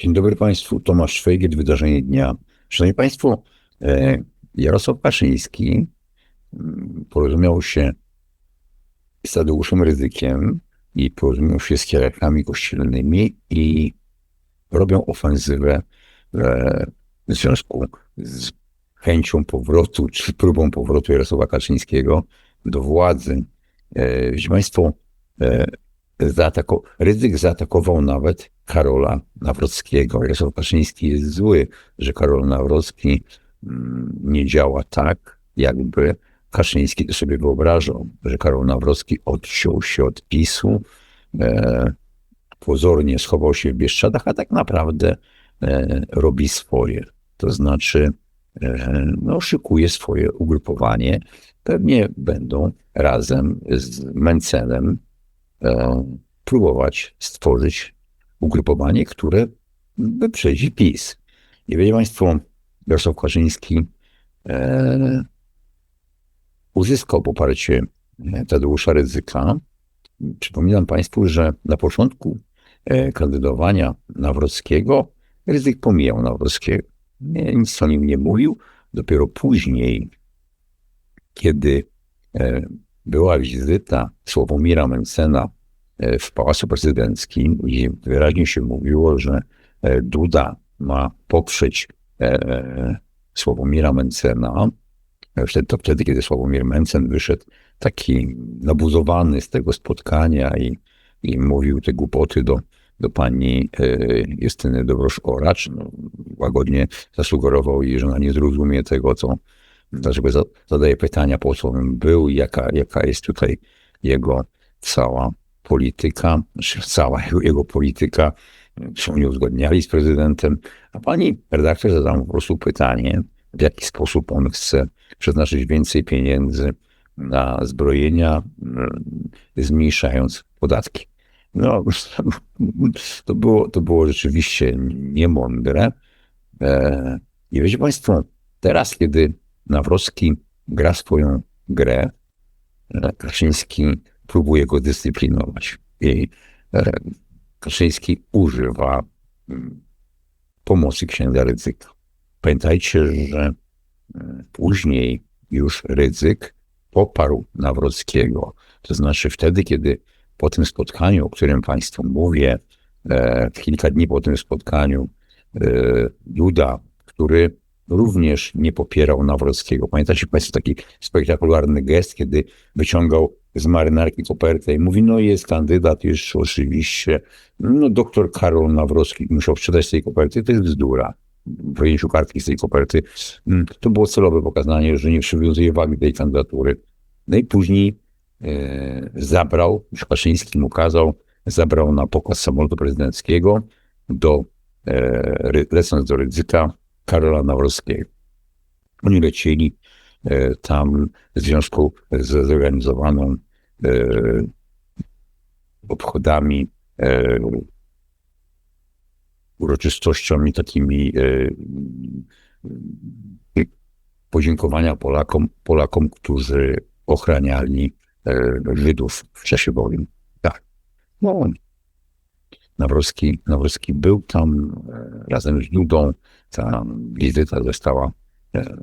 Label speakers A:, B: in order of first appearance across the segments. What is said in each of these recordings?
A: Dzień dobry Państwu, Tomasz Szwejgiel, Wydarzenie Dnia. Szanowni Państwo, e, Jarosław Kaczyński mm, porozumiał się z Tadeuszem Ryzykiem i porozumiał się z kierowcami kościelnymi i robią ofensywę e, w związku z chęcią powrotu, czy próbą powrotu Jarosława Kaczyńskiego do władzy. E, Wiecie Państwo, e, zaatako- Rydzyk zaatakował nawet Karola Nawrockiego. Jarosław Kaczyński jest zły, że Karol Nawrocki mm, nie działa tak, jakby Kaczyński to sobie wyobrażał, że Karol Nawrocki odciął się od PiSu, e, pozornie schował się w Bieszczadach, a tak naprawdę e, robi swoje. To znaczy, e, no, szykuje swoje ugrupowanie. Pewnie będą razem z Mencenem próbować stworzyć ugrupowanie, które wyprzedzi PiS. I wiecie Państwo, Jarosław Kaczyński e, uzyskał poparcie e, Tadeusza Rydzyka. Przypominam Państwu, że na początku e, kandydowania Nawrockiego Rydzyk pomijał Nawrockiego. Nic o nim nie mówił. Dopiero później, kiedy e, była wizyta Sławomira Mencena e, w Pałacu Prezydenckim i wyraźnie się mówiło, że e, Duda ma poprzeć e, Sławomira Mencena. Wtedy, to wtedy, kiedy Sławomir Mencen wyszedł taki nabuzowany z tego spotkania i, i mówił te głupoty do, do pani Justyny Dobrosz-Oracz, no, łagodnie zasugerował jej, że ona nie zrozumie tego, co, dlaczego za- zadaje pytania, po co on był jaka, jaka jest tutaj jego cała polityka, cała jego, jego polityka, się nie uzgodniali z prezydentem. A pani redaktor zadała mu po prostu pytanie, w jaki sposób on chce przeznaczyć więcej pieniędzy na zbrojenia, mm, zmniejszając podatki. No, to było, to było rzeczywiście niemądre. E, I wiecie Państwo, teraz, kiedy Nawrocki gra swoją grę, Kaczyński próbuje go dyscyplinować. I e, Kaczyński używa mm, pomocy księdza Rydzyka. Pamiętajcie, że e, później już Rydzyk poparł Nawrockiego. To znaczy wtedy, kiedy po tym spotkaniu, o którym Państwu mówię, e, kilka dni po tym spotkaniu, Duda, który również nie popierał Nawrockiego. Pamiętacie Państwo taki spektakularny gest, kiedy wyciągał z marynarki kopertę i mówi, no jest kandydat, już oczywiście, no doktor Karol Nawrocki musiał sprzedać tej koperty, to jest bzdura. Wyjęciu kartki z tej koperty. Mm, To było celowe pokazanie, że nie przywiązuje wagi tej kandydatury. No i później e, zabrał, już Kaczyński mu kazał, zabrał na pokład samolotu prezydenckiego do, e, lecąc do ryzyka Karola Nawrockiego. Oni lecieli e, tam w związku z zorganizowaną e, obchodami, e, uroczystościami takimi podziękowania Polakom, Polakom, którzy ochraniali Żydów w czasie wojen. Tak. No, Nawrocki, Nawrocki był tam e, razem z Dudą. Ta wizyta została e,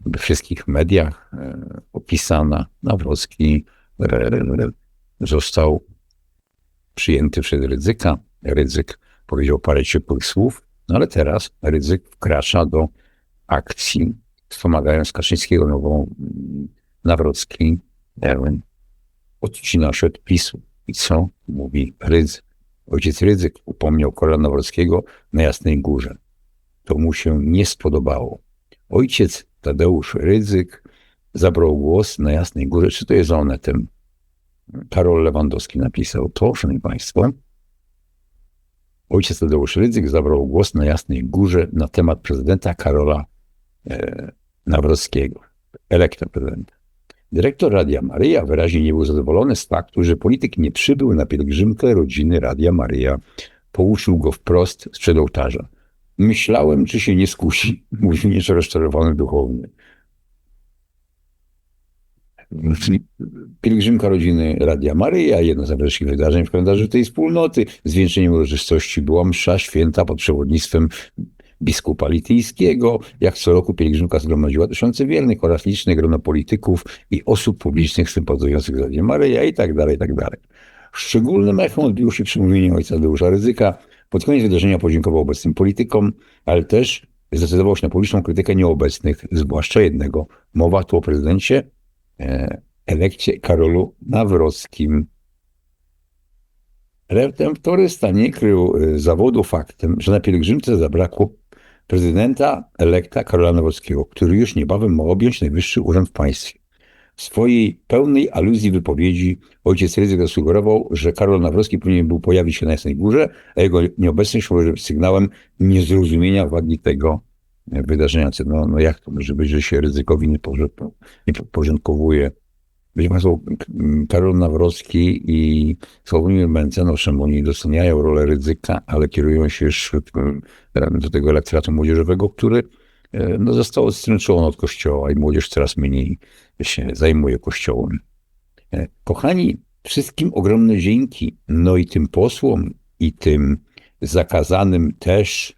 A: we wszystkich mediach e, opisana. Nawrocki został przyjęty przez Rydzyka. Rydzyk powiedział parę ciepłych słów, no ale teraz Rydzyk wkracza do akcji, wspomagając Kaczyńskiego nową mm, Nawrocki odcina się od PiSu. I co mówi Rydzyk? Ojciec Rydzyk upomniał Karola Nawrockiego na Jasnej Górze. To mu się nie spodobało. Ojciec Tadeusz Rydzyk zabrał głos na Jasnej Górze. Czy to jest onetem? Karol Lewandowski napisał to, szanowni państwo. Ojciec Tadeusz Rydzyk zabrał głos na Jasnej Górze na temat prezydenta Karola e, Nawrockiego, prezydenta. Dyrektor Radia Maryja wyraźnie nie był zadowolony z faktu, że polityk nie przybył na pielgrzymkę rodziny Radia Maryja. Pouczył go wprost sprzed ołtarza. Myślałem, czy się nie skusi, mówi nieco rozczarowany duchowny. pielgrzymka rodziny Radia Maryja, jedno z najważniejszych wydarzeń w kalendarzu tej wspólnoty, zwieńczeniem uroczystości była msza święta pod przewodnictwem biskupa lityjskiego. Jak co roku pielgrzymka zgromadziła tysiące wiernych oraz liczne grono polityków i osób publicznych sympatyzujących z Radiem Maryja i tak dalej, i tak dalej. Szczególnym echem odbiło się przemówienie ojca Deusza Ryzyka. Pod koniec wydarzenia podziękował obecnym politykom, ale też zdecydował się na publiczną krytykę nieobecnych, zwłaszcza jednego. Mowa tu o prezydencie e, elekcie Karolu Nawrockim. Redemptorysta nie krył e, zawodu faktem, że na pielgrzymce zabrakło prezydenta elekta Karola Nawrockiego, który już niebawem ma objąć najwyższy urząd w państwie. W swojej pełnej aluzji wypowiedzi ojciec Ryzyk zasugerował, że Karol Nawrocki powinien był pojawić się na Jasnej Górze, a jego nieobecność może być sygnałem niezrozumienia wagi tego wydarzenia. No, no jak to może być, że się Ryzykowi nie porządkowuje być może Karol Nawrocki i Sławomir owszem, oni doceniają rolę ryzyka, ale kierują się już do tego elektoratu młodzieżowego, który e, no, został odstręczony od kościoła i młodzież coraz mniej się zajmuje kościołem. E, kochani, wszystkim ogromne dzięki, no i tym posłom, i tym zakazanym też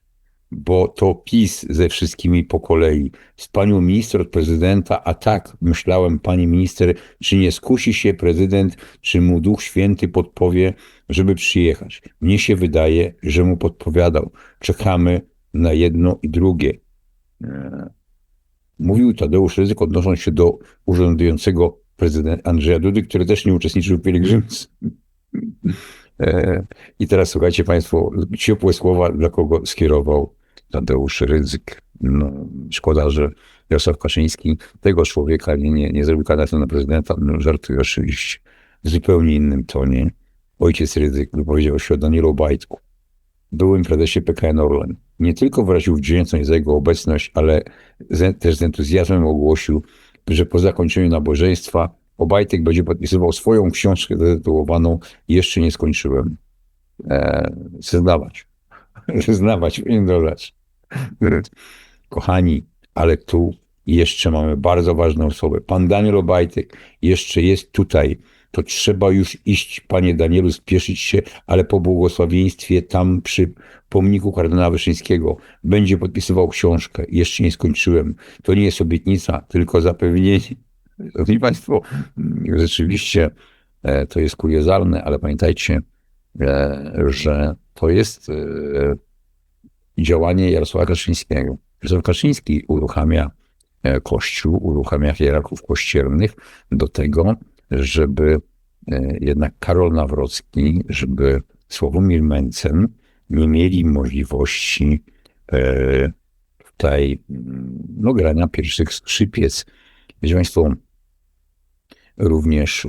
A: bo to PiS ze wszystkimi po kolei. Z panią minister od prezydenta, a tak myślałem, pani minister, czy nie skusi się prezydent, czy mu Duch Święty podpowie, żeby przyjechać. Mnie się wydaje, że mu podpowiadał. Czekamy na jedno i drugie. E, mówił Tadeusz Ryzyk, odnosząc się do urzędującego prezydenta Andrzeja Dudy, który też nie uczestniczył w pielgrzymce. E, I teraz słuchajcie Państwo, ciepłe słowa, dla kogo skierował Tadeusz Rydzyk. No, szkoda, że Jarosław Kaczyński tego człowieka nie, nie, nie zrobił kandydata na prezydenta. No, żartuję oczywiście. W zupełnie innym tonie. Ojciec Rydzyk wypowiedział się o Danielu Obajtku, byłym prezesie PKN Orlen. Nie tylko wyraził wdzięczność za jego obecność, ale z, też z entuzjazmem ogłosił, że po zakończeniu nabożeństwa Obajtek będzie podpisywał swoją książkę zatytułowaną Jeszcze nie skończyłem. Eee, zeznawać. Zeznawać, nie dodać. Kochani, ale tu jeszcze mamy bardzo ważną osobę. Pan Daniel Obajtek jeszcze jest tutaj. To trzeba już iść, panie Danielu, spieszyć się, ale po błogosławieństwie tam przy pomniku kardynała Wyszyńskiego będzie podpisywał książkę. Jeszcze nie skończyłem. To nie jest obietnica, tylko zapewnienie. Szanowni Państwo, rzeczywiście e, to jest kuriozalne, ale pamiętajcie, e, że to jest e, działanie Jarosława Kaczyńskiego. Jarosław Kaczyński uruchamia e, Kościół, uruchamia hierarchów kościelnych do tego, żeby e, jednak Karol Nawrocki, żeby Sławomir Mencen nie mieli możliwości e, tutaj no, grania pierwszych skrzypiec. Wiecie Państwo, również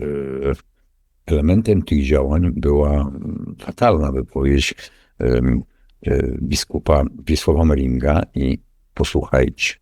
A: elementem tych działań była fatalna wypowiedź biskupa Wiesława Meringa i posłuchajcie.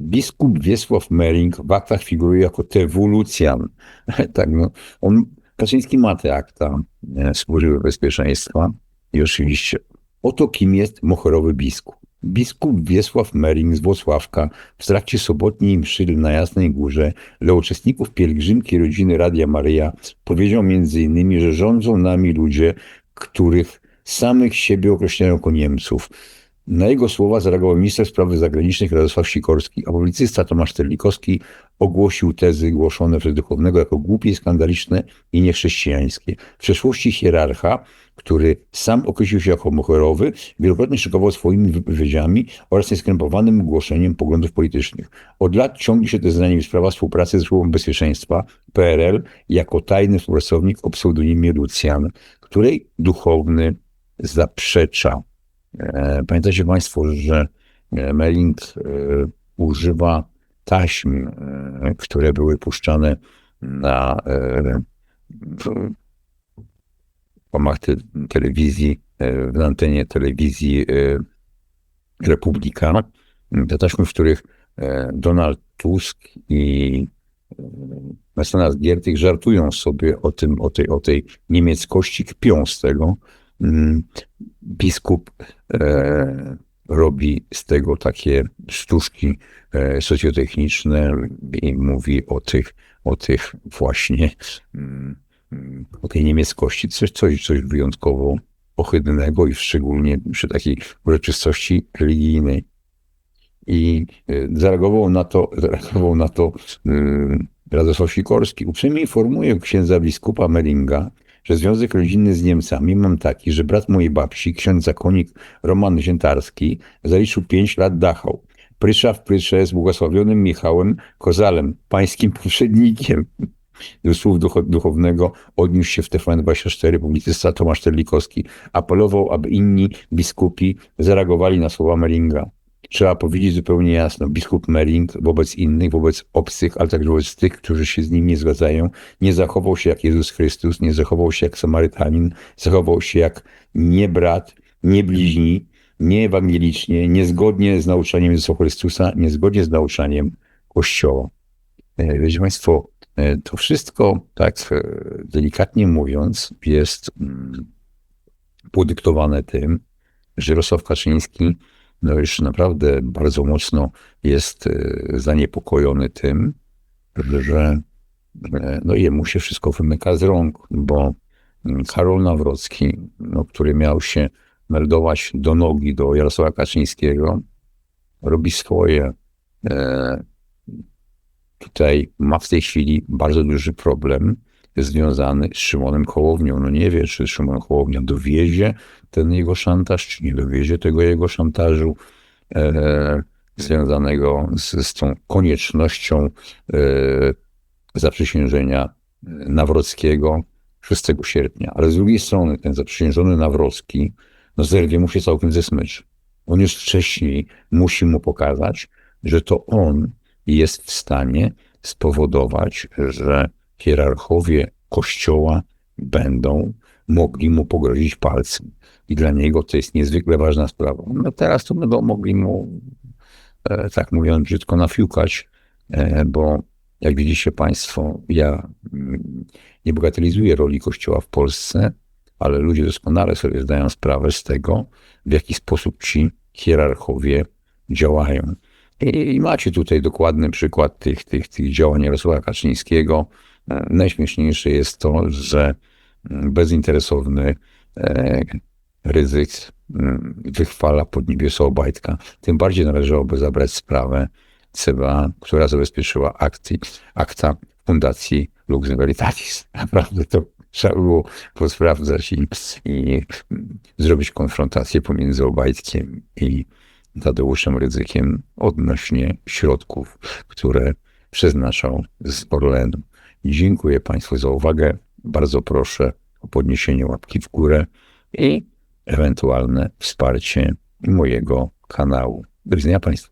A: Biskup Wiesław Mering w aktach figuruje jako tewolucjan. tak, no, on, Kaczyński ma te akta e, służby bezpieczeństwa i oczywiście oto kim jest mochorowy biskup. Biskup Wiesław Mering z Włocławka w trakcie sobotniej mszy na Jasnej Górze dla uczestników pielgrzymki rodziny Radia Maryja powiedział m.in., że rządzą nami ludzie, których samych siebie określają jako Niemców. Na jego słowa zareagował minister spraw zagranicznych Radosław Sikorski, a publicysta Tomasz Terlikowski ogłosił tezy głoszone przez duchownego jako głupie, skandaliczne i niechrześcijańskie. W przeszłości hierarcha, który sam określił się jako moherowy, wielokrotnie szykował swoimi wypowiedziami oraz nieskrępowanym głoszeniem poglądów politycznych. Od lat ciągnie się te zdanie sprawa współpracy z Służbą Bezpieczeństwa PRL jako tajny współpracownik o pseudonimie Lucjan, której duchowny zaprzecza. E, pamiętajcie Państwo, że e, Melling e, używa taśm, które były puszczane na łamach te, telewizji, w antenie telewizji Republika. Te taśmy, w których Donald Tusk i mecenas Giertych żartują sobie o tym, o tej, o tej niemieckości, kpią z tego, biskup e, robi z tego takie sztuczki e, socjotechniczne i mówi o tych, o tych właśnie, mm, mm, o tej niemieckości, coś, coś, coś wyjątkowo ohydnego i szczególnie przy takiej uroczystości religijnej. I e, zareagował na to, zareagował na to yy, Radosław Sikorski. Uprzejmie informuję księdza biskupa Melinga, że związek rodzinny z Niemcami mam taki, że brat mojej babci, ksiądz zakonnik Roman Ziętarski, zaliczył pięć lat Dachau. Prysza w prysze z błogosławionym Michałem Kozalem, pańskim poprzednikiem. Do słów ducho, duchownego odniósł się w TVN24 publicysta Tomasz Terlikowski. Apelował, aby inni biskupi zareagowali na słowa Melinga. Trzeba powiedzieć zupełnie jasno, biskup Mering wobec innych, wobec obcych, ale także wobec tych, którzy się z nim nie zgadzają, nie zachował się jak Jezus Chrystus, nie zachował się jak Samarytanin, zachował się jak nie brat, nie bliźni, nie ewangelicznie, niezgodnie z nauczaniem Jezusa Chrystusa, niezgodnie z nauczaniem Kościoła. E, Wiecie Państwo, e, to wszystko, tak e, delikatnie mówiąc, jest mm, podyktowane tym, że Jarosław Kaczyński no już naprawdę bardzo mocno jest e, zaniepokojony tym, że no jemu się wszystko wymyka z rąk, bo mm, Karol Nawrocki, no, który miał się meldować do nogi do Jarosława Kaczyńskiego, robi swoje. E, Tutaj ma w tej chwili bardzo duży problem związany z Szymonem Hołownią. No nie wie, czy Szymon Hołownia dowiezie ten jego szantaż, czy nie dowiezie tego jego szantażu e, związanego z, z tą koniecznością e, zaprzysiężenia Nawrockiego 6 sierpnia. Ale z drugiej strony ten zaprzysiężony Nawrocki no zerwie mu się całkiem ze smycz. On już wcześniej musi mu pokazać, że to on jest w stanie spowodować, że hierarchowie kościoła będą mogli mu pogrozić palcem. I dla niego to jest niezwykle ważna sprawa. No teraz to będą mogli mu, e, tak mówiąc brzydko, nafiukać, e, bo jak widzicie Państwo, ja mm, nie bagatelizuję roli Kościoła w Polsce, ale ludzie doskonale sobie zdają sprawę z tego, w jaki sposób ci hierarchowie działają. I, i macie tutaj dokładny przykład tych, tych, tych działań Jarosława Kaczyńskiego. E, Najśmieszniejsze jest to, że mm, bezinteresowny e, ryzyk mm, wychwala podniebieso Obajtka. Tym bardziej należałoby zabrać sprawę CBA, która zabezpieczyła akty, akta Fundacji Lux Veritatis. Naprawdę to trzeba było posprawdzać i, i zrobić konfrontację pomiędzy Obajtkiem i Tadeuszem Rydzykiem odnośnie środków, które przeznaczał z Orlenu. Dziękuję Państwu za uwagę. Bardzo proszę o podniesienie łapki w górę i ewentualne wsparcie mojego kanału. Do widzenia Państwu.